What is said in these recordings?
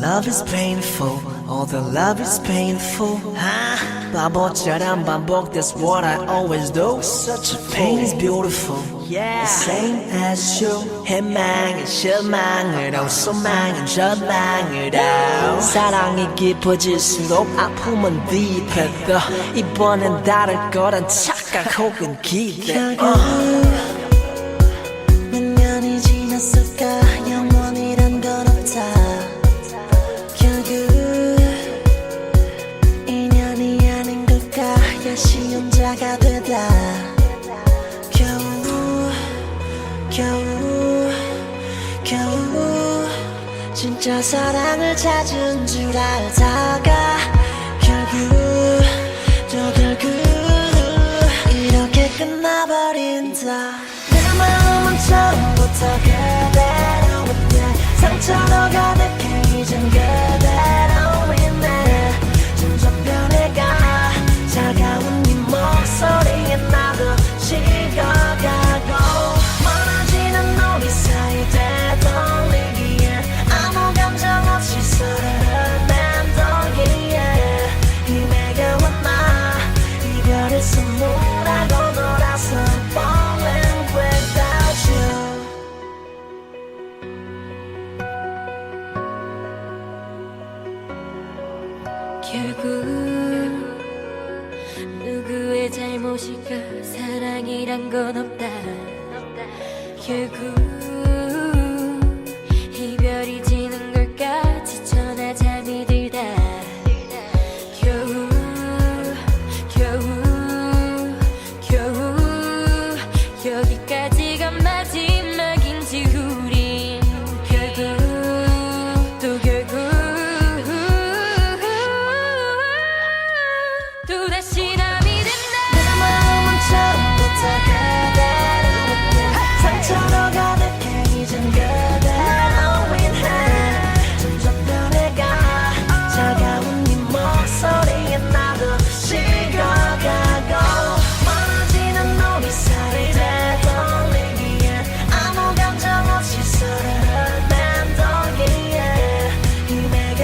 love is painful. All the love is painful. 아, 바보처럼 반복. That's what I always do. Such a pain is beautiful. Yeah. The same as you. 희망은 실망으로, 소망은 절망으로. 사랑이 깊어질수록 아픔은 deeper. 이번엔 다를 거란 착각 혹은 기대. Uh. 진짜 사랑을 찾은 줄 알다가 결국 또 결국 이렇게 끝나버린다. 내 마음은 처음부터 그대로인데 상처로 가득해 이젠 그 결국 누구의 잘못일까 사랑이란 건 없다. 결국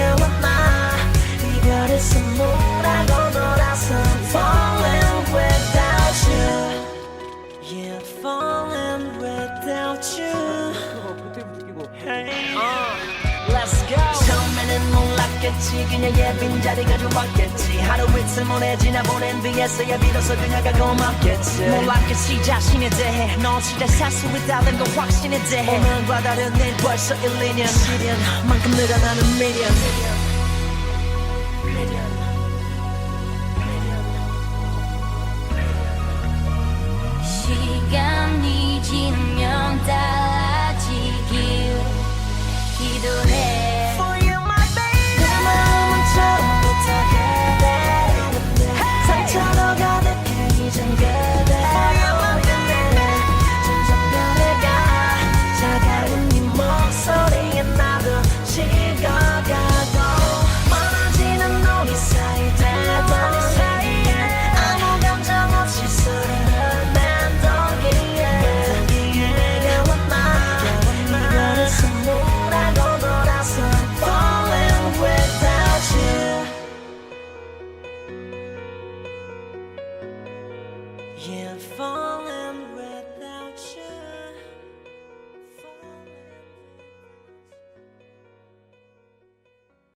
이내가 왔나 이별의 선물하고 돌아서 falling without you Yeah falling without you 몰랐겠지. 그녀의 빈자리가 좋았겠지. 하루 이틀 모내 지나 보낸 뒤에서야 비로소 그녀가 고맙겠지. 몰랐겠지 자신에 대해 넌 진짜 살수 있다는 거 확신에 대해. 오늘과 다른 내일 벌써 1, 2년 시련만큼 늘어나는 미련